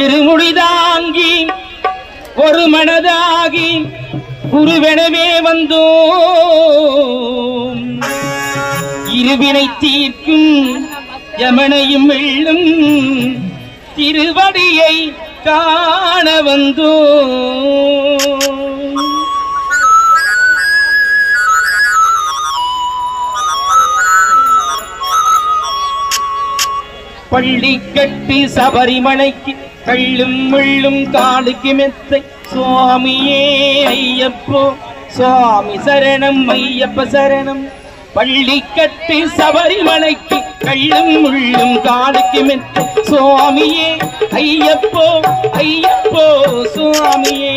இருமுடிதாங்கி ஒரு மனதாகி குருவெனவே வந்தோம். இருவினை தீர்க்கும் யமனையும் வெள்ளும் திருவடியை காண வந்தோ. பள்ளி கட்டி சபரிமலைக்கு கள்ளும் முள்ளும் காலுக்கு மெத்தை. சுவாமியே ஐயப்போ சுவாமி சரணம் ஐயப்ப சரணம். பள்ளி கட்டி சபரிமலைக்கு கள்ளும் முள்ளும் காலுக்கு மென். சுவாமியே ஐயப்போ ஐயப்போ சுவாமியே.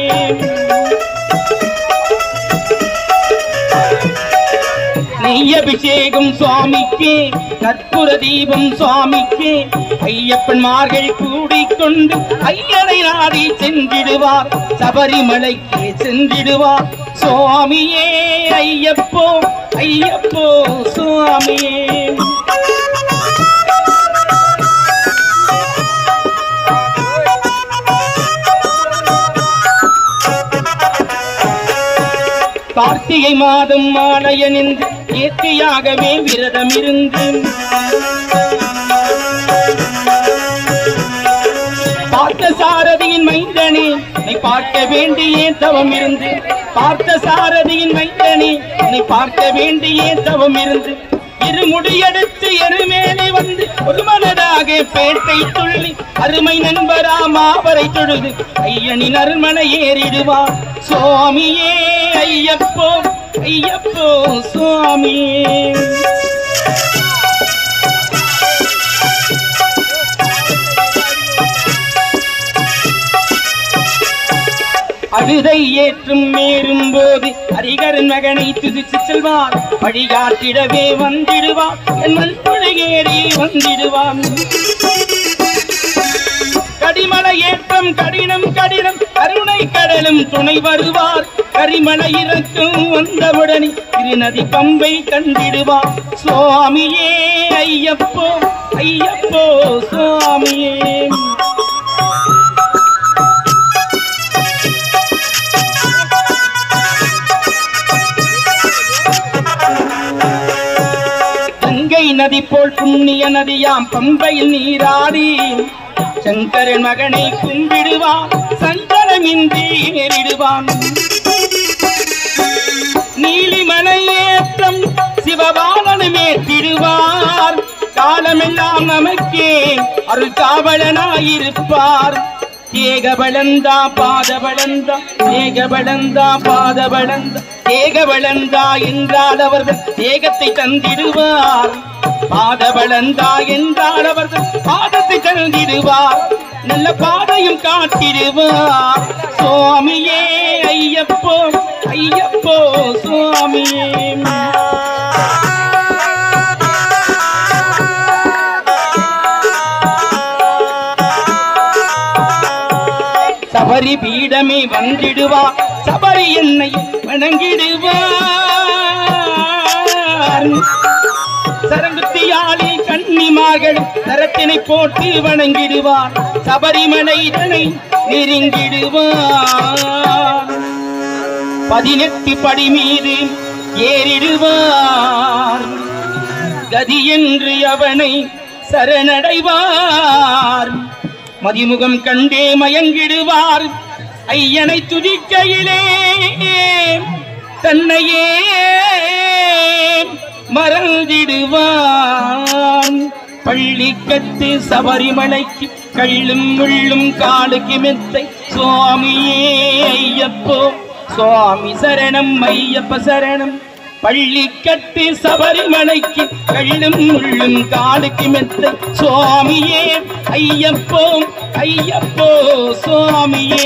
நெய் அபிஷேகம் சுவாமிக்கே கற்பூர தீபம் சுவாமிக்கே ஐயப்பன்மார்கள் கூடிக்கொண்டு ஐயனை நாடி சென்றிடுவார். சபரிமலைக்கு சென்றிடுவார். சுவாமியே ஐயப்போ ஐயப்போ சுவாமி. கார்த்திகை மாதம் மாலையனின்று நேர்த்தியாகவே விரதம் பார்க்க வேண்டியே தவம் இருந்து பார்த்த சாரதியின் மைந்தனே நீ பார்க்க வேண்டியே தவம் இருந்து. இருமுடியெடுத்து எருமேலே வந்து ஒரு மனதாக பேட்டை துள்ளி அருமை நண்பரா மாவரை தொழுது ஐயனின் அருமனை ஏறிடுவார் சுவாமியே ஐயப்போ ஐயப்போ சுவாமியே. அழுதை ஏற்றும் மேறும் போது ஹரிகரன் மகனை துதிச்சு செல்வார். வழிகாட்டிடவே வந்திடுவான் என் மண்புழையேறி வந்திடுவான். கடிமலை ஏற்றம் கடினம் கடினம் கருணை கடலும் துணை வருவார். கரிமலை இறக்கும் வந்தவுடனே திருநதி பம்பை கண்டிடுவார் சுவாமியே ஐயப்போ ஐயப்போ சுவாமியே. நதி போல் புண்ணிய நதியாம் பம்பையில் நீராடி. சங்கரன் மகனை கும்பிடுவான் சங்கரமின்றி ஏறிடுவான். நீலிமலை ஏற்றம் சிவபாலனுமே திருவார். காலமெல்லாம் நமக்கே அருள் காவலனாயிருப்பார். ஏகபலந்தா பாதபலந்தா ஏகபலந்தா பாதபலந்தா ஏகபலந்தா என்றால் அவர்கள் ஏகத்தை தந்திடுவார். பாதபலந்தா என்றால் அவர்கள் பாதத்தை தந்திடுவார். நல்ல பாதையும் காட்டிடுவார். சுவாமியே ஐயப்போ ஐயப்போ சுவாமியே. சபரி வந்திடுவா. சபரி என்னை வணங்கிடுவார் சரங்குத்தியாளி கண்ணி மகள் தரத்தினை போட்டு வணங்கிடுவார். சபரிமலை இதனை நெருங்கிடுவார். பதினெட்டு படி மீது ஏறிடுவார். கதி என்று அவனை சரணடைவார். மதிமுகம் கண்டே மயங்கிடுவார். ஐயனை துதிக்கையிலே தன்னையே மறந்திடுவான். பள்ளிக்கட்டு சபரிமலைக்கு கள்ளும் முள்ளும் காலுக்கு மெத்தை. சுவாமியே ஐயப்போ சுவாமி சரணம் ஐயப்ப சரணம். பள்ளிக்கட்டு சபரிமலைக்கு கள்ளும் முள்ளும் காலுக்கு மெத்தை. சுவாமியே ஐயப்போ ஐயப்போ சுவாமியே.